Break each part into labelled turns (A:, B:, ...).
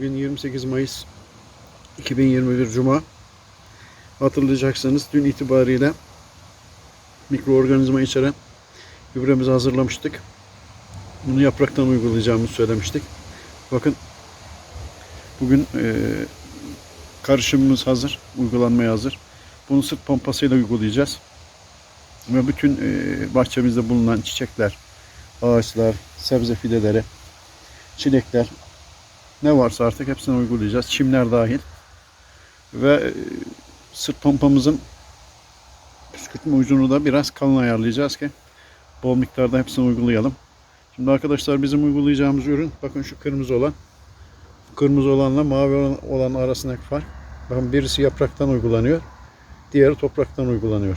A: 28 Mayıs 2021 Cuma. Hatırlayacaksınız dün itibariyle mikroorganizma içeren gübremizi hazırlamıştık. Bunu yapraktan uygulayacağımızı söylemiştik. Bakın bugün e, karışımımız hazır, uygulanmaya hazır. Bunu sırt pompasıyla uygulayacağız. Ve bütün e, bahçemizde bulunan çiçekler, ağaçlar, sebze fideleri, çilekler ne varsa artık hepsini uygulayacağız. Çimler dahil. Ve e, sırt pompamızın püskürtme ucunu da biraz kalın ayarlayacağız ki bol miktarda hepsini uygulayalım. Şimdi arkadaşlar bizim uygulayacağımız ürün bakın şu kırmızı olan. Kırmızı olanla mavi olan, arasındaki fark. Bakın birisi yapraktan uygulanıyor. Diğeri topraktan uygulanıyor.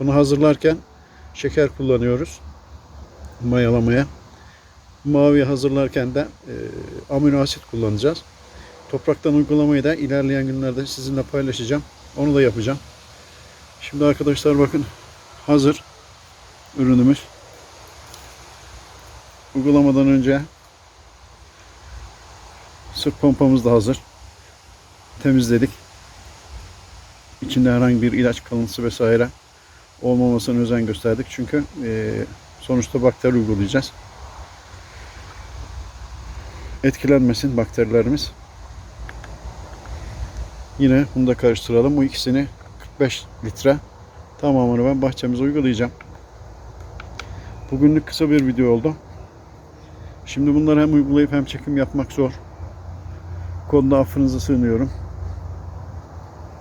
A: Bunu hazırlarken şeker kullanıyoruz. Mayalamaya. Mavi hazırlarken de e, amino asit kullanacağız. Topraktan uygulamayı da ilerleyen günlerde sizinle paylaşacağım. Onu da yapacağım. Şimdi arkadaşlar bakın hazır ürünümüz. Uygulamadan önce sırt pompamız da hazır. Temizledik. İçinde herhangi bir ilaç kalıntısı vesaire olmamasına özen gösterdik. Çünkü e, sonuçta bakteri uygulayacağız. Etkilenmesin bakterilerimiz. Yine bunu da karıştıralım. Bu ikisini 45 litre tamamını ben bahçemize uygulayacağım. Bugünlük kısa bir video oldu. Şimdi bunları hem uygulayıp hem çekim yapmak zor. Bu konuda affınıza sığınıyorum.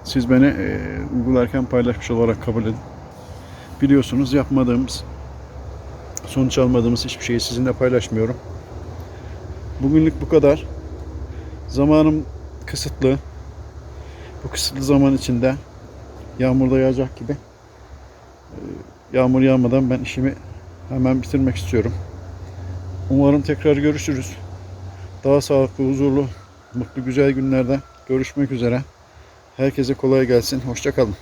A: Siz beni e, uygularken paylaşmış olarak kabul edin. Biliyorsunuz yapmadığımız, sonuç almadığımız hiçbir şeyi sizinle paylaşmıyorum. Bugünlük bu kadar. Zamanım kısıtlı. Bu kısıtlı zaman içinde yağmurda yağacak gibi e, yağmur yağmadan ben işimi hemen bitirmek istiyorum. Umarım tekrar görüşürüz. Daha sağlıklı, huzurlu, mutlu, güzel günlerde görüşmek üzere. Herkese kolay gelsin. Hoşçakalın.